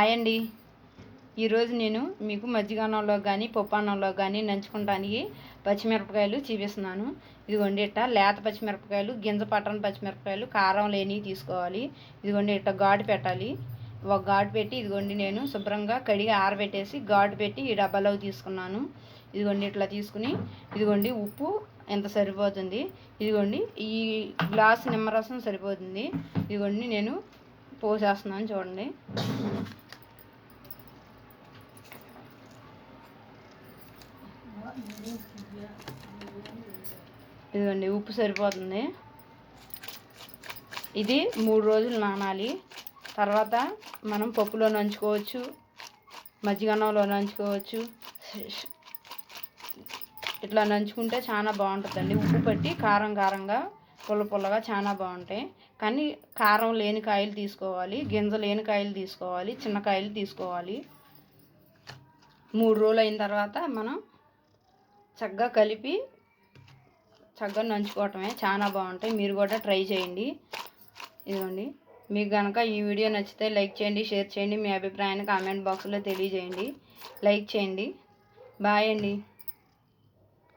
Hi అండి. ఈరోజు నేను మీకు మజ్జిగన్నంలో కానీ పప్పాన్నంలో కానీ నంచుకోవడానికి పచ్చిమిరపకాయలు చూపిస్తున్నాను. ఇదిగోండి ఇట్ట లేత పచ్చిమిరపకాయలు గింజ పట్టని పచ్చిమిరపకాయలు కారం లేనివి తీసుకోవాలి. ఇదిగోండి ఇట్ట ఘాటు పెట్టాలి. ఒక ఘాటు పెట్టి ఇదిగోండి నేను శుభ్రంగా కడిగి ఆరబెట్టేసి ఘాటు పెట్టి ఈ డబ్బాలో తీసుకున్నాను. ఇదిగోండి ఇట్లా తీసుకుని ఇదిగోండి ఉప్పు ఎంత సరిపోతుంది. ఇదిగోండి ఈ గ్లాస్ నిమ్మరసం సరిపోతుంది. ఇదిగోండి నేను పోసేస్తున్నాను చూడండి. ఇదిగోండి ఉప్పు సరిపోతుంది. ఇది మూడు రోజులు నానాలి. తర్వాత మనం పప్పులో నంచుకోవచ్చు మజ్జిగన్నంలో నంచుకోవచ్చు. ఇట్లా నంచుకుంటే చాలా బాగుంటుందండి. ఉప్పు పట్టి కారం కారంగా పుల్ల పుల్లగా చాలా బాగుంటాయి. కానీ కారం లేని కాయలు తీసుకోవాలి గింజ లేని కాయలు తీసుకోవాలి చిన్న కాయలు తీసుకోవాలి. మూడు రోజులు అయిన తర్వాత మనం చక్కగా కలిపి చక్కగా నంచుకోవటమే. చాలా బాగుంటాయి. మీరు కూడా ట్రై చేయండి. ఇదిగోండి. మీకు కనుక ఈ వీడియో నచ్చితే లైక్ చేయండి షేర్ చేయండి. మీ అభిప్రాయాన్ని కామెంట్ బాక్స్లో తెలియజేయండి. లైక్ చేయండి. బాయ్ అండి.